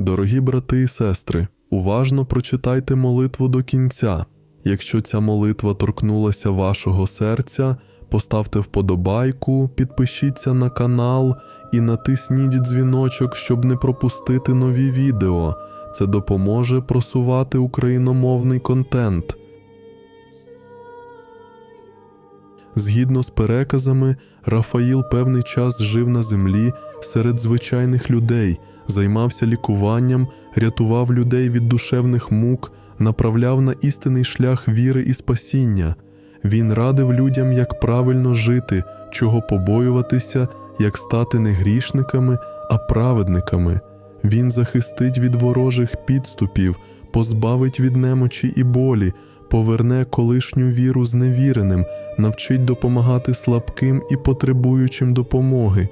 Дорогі брати і сестри, уважно прочитайте молитву до кінця. Якщо ця молитва торкнулася вашого серця, поставте вподобайку, підпишіться на канал і натисніть дзвіночок, щоб не пропустити нові відео. Це допоможе просувати україномовний контент. Згідно з переказами, Рафаїл певний час жив на землі серед звичайних людей, займався лікуванням, рятував людей від душевних мук, направляв на істинний шлях віри і спасіння. Він радив людям, як правильно жити, чого побоюватися, як стати не грішниками, а праведниками. Він захистить від ворожих підступів, позбавить від немочі і болі, поверне колишню віру зневіреним, навчить допомагати слабким і потребуючим допомоги.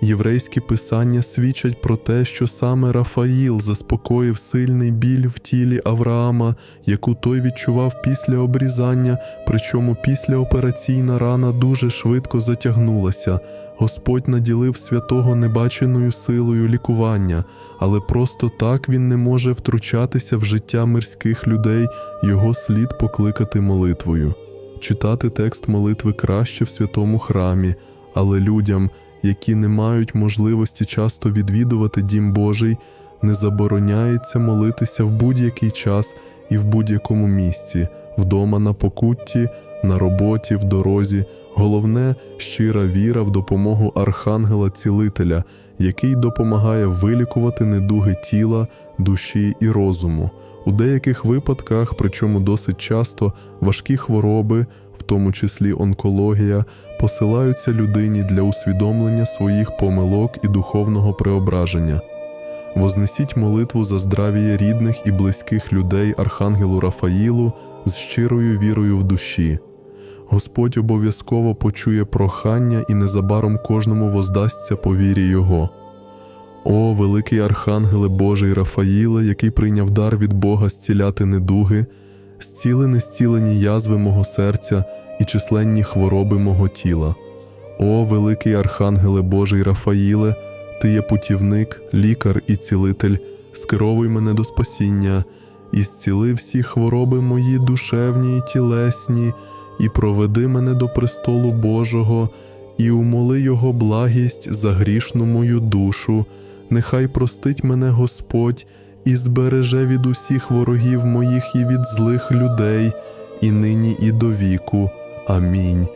Єврейські писання свідчать про те, що саме Рафаїл заспокоїв сильний біль в тілі Авраама, яку той відчував після обрізання, причому післяопераційна рана дуже швидко затягнулася. Господь наділив святого небаченою силою лікування, але просто так він не може втручатися в життя мирських людей, його слід покликати молитвою. Читати текст молитви краще в святому храмі, але людям, які не мають можливості часто відвідувати Дім Божий, не забороняється молитися в будь-який час і в будь-якому місці, вдома на покутті, на роботі, в дорозі. Головне щира віра в допомогу Архангела-Цілителя, який допомагає вилікувати недуги тіла, душі і розуму. У деяких випадках, причому досить часто, важкі хвороби, в тому числі онкологія, посилаються людині для усвідомлення своїх помилок і духовного преображення. Вознесіть молитву за здравіє рідних і близьких людей Архангелу Рафаїлу з щирою вірою в душі. Господь обов'язково почує прохання і незабаром кожному воздасться по вірі Його. О, великий Архангеле Божий Рафаїле, який прийняв дар від Бога зціляти недуги, зціли нестілені язви мого серця і численні хвороби мого тіла. О, великий Архангеле Божий Рафаїле, ти є путівник, лікар і цілитель, скеровуй мене до спасіння, і зціли всі хвороби мої душевні і тілесні, і проведи мене до престолу Божого, і умоли Його благість за грішну мою душу, нехай простить мене Господь і збереже від усіх ворогів моїх і від злих людей, і нині, і до віку. Амінь.